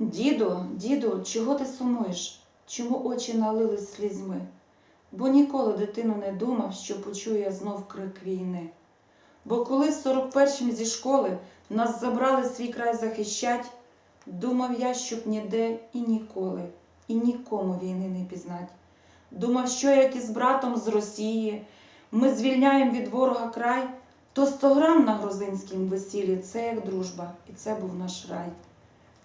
Діду, діду, чого ти сумуєш? Чому очі налились слізьми? Бо ніколи дитину не думав, що почує знов крик війни. Бо коли з 41-м зі школи нас забрали свій край захищать, думав я, щоб ніде і ніколи, і нікому війни не пізнать. Думав, що як із братом з Росії ми звільняємо від ворога край, то 100 грам на грузинськім весіллі це як дружба, і це був наш рай.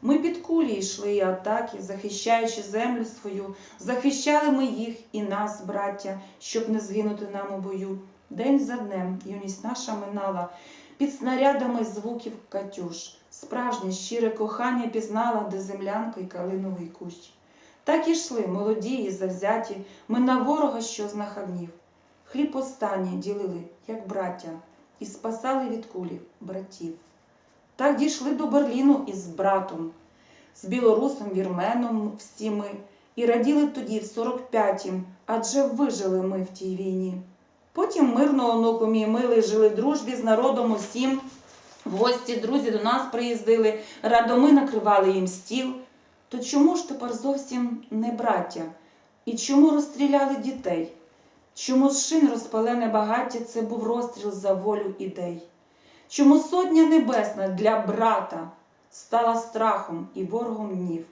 Ми під кулі йшли і атаки, захищаючи землю свою, захищали ми їх і нас, браття, щоб не згинути нам у бою. День за днем юність наша минала, під снарядами звуків Катюш. Справжнє щире кохання пізнала, де землянка і калиновий кущ. Так і йшли, молоді і завзяті, ми на ворога, що знахабнів. Хліб останній ділили, як браття, і спасали від кулі братів. Так дійшли до Берліну із братом, з білорусом, вірменом всі ми, і раділи тоді в 45-м, адже вижили ми в тій війні. Потім мирно онуку мій милий жили дружбі з народом усім. Гості друзі до нас приїздили, радо ми накривали їм стіл. То чому ж тепер зовсім не браття? І чому розстріляли дітей? Чому з шин розпалене багаття це був розстріл за волю ідей? Чому сотня небесна для брата стала страхом і ворогом днів?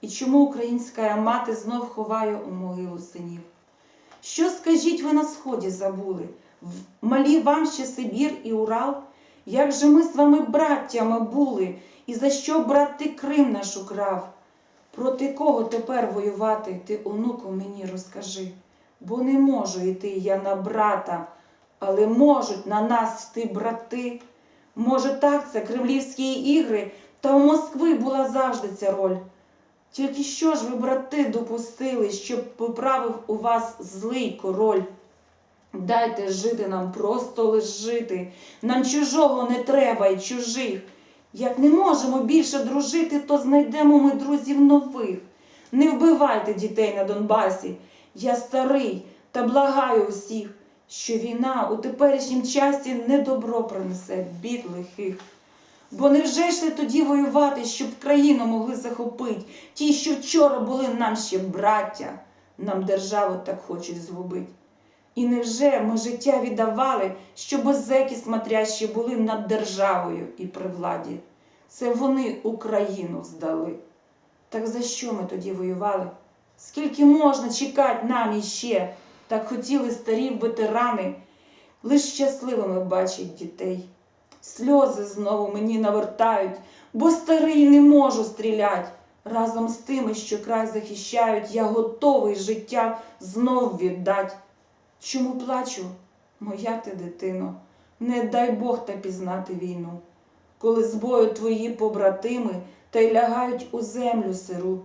І чому українська мати знов ховає у могилу синів? Що скажіть ви на сході забули? Малі вам ще Сибір і Урал? Як же ми з вами браттями були, і за що брат ти Крим наш украв? Проти кого тепер воювати, ти, онуку, мені розкажи, бо не можу йти я на брата, але можуть на нас йти брати. Може, так, це кремлівські ігри, та у Москви була завжди ця роль. Тільки що ж ви, брати, допустили, щоб поправив у вас злий король? Дайте жити нам, просто лиш жити. Нам чужого не треба й чужих. Як не можемо більше дружити, то знайдемо ми друзів нових. Не вбивайте дітей на Донбасі. Я старий та благаю усіх, що війна у теперішнім часі не добро принесе бід лихих. Бо невже йшли тоді воювати, щоб країну могли захопити, ті, що вчора були нам ще браття, нам державу так хочуть згубить. І невже ми життя віддавали, щоб зеки смотрящі були над державою і при владі? Це вони Україну здали. Так за що ми тоді воювали? Скільки можна чекати нам іще? Так хотіли старі ветерани лиш щасливими бачить дітей. Сльози знову мені навертають, бо старий не можу стрілять. Разом з тими, що край захищають, я готовий життя знов віддать. Чому плачу, моя ти дитино, не дай Бог та пізнати війну, коли з бою твої побратими та й лягають у землю сиру.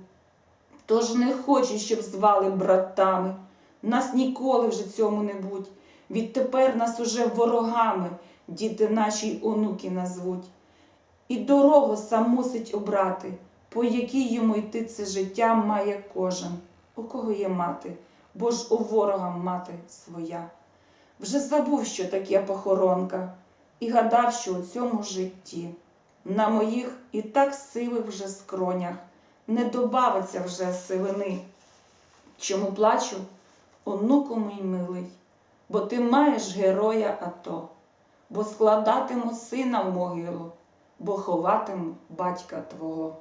Тож не хочу, щоб звали братами, нас ніколи вже цьому не будь. Відтепер нас уже ворогами діти наші онуки назвуть. І дорогу сам мусить обрати, по якій йому йти це життя має кожен, у кого є мати, бо ж у ворога мати своя. Вже забув, що таке похоронка, і гадав, що у цьому житті на моїх і так сивих вже скронях не добавиться вже сивини. Чому плачу, онуку мій милий, бо ти маєш героя АТО, бо складатиму сина в могилу, бо ховатиму батька твого.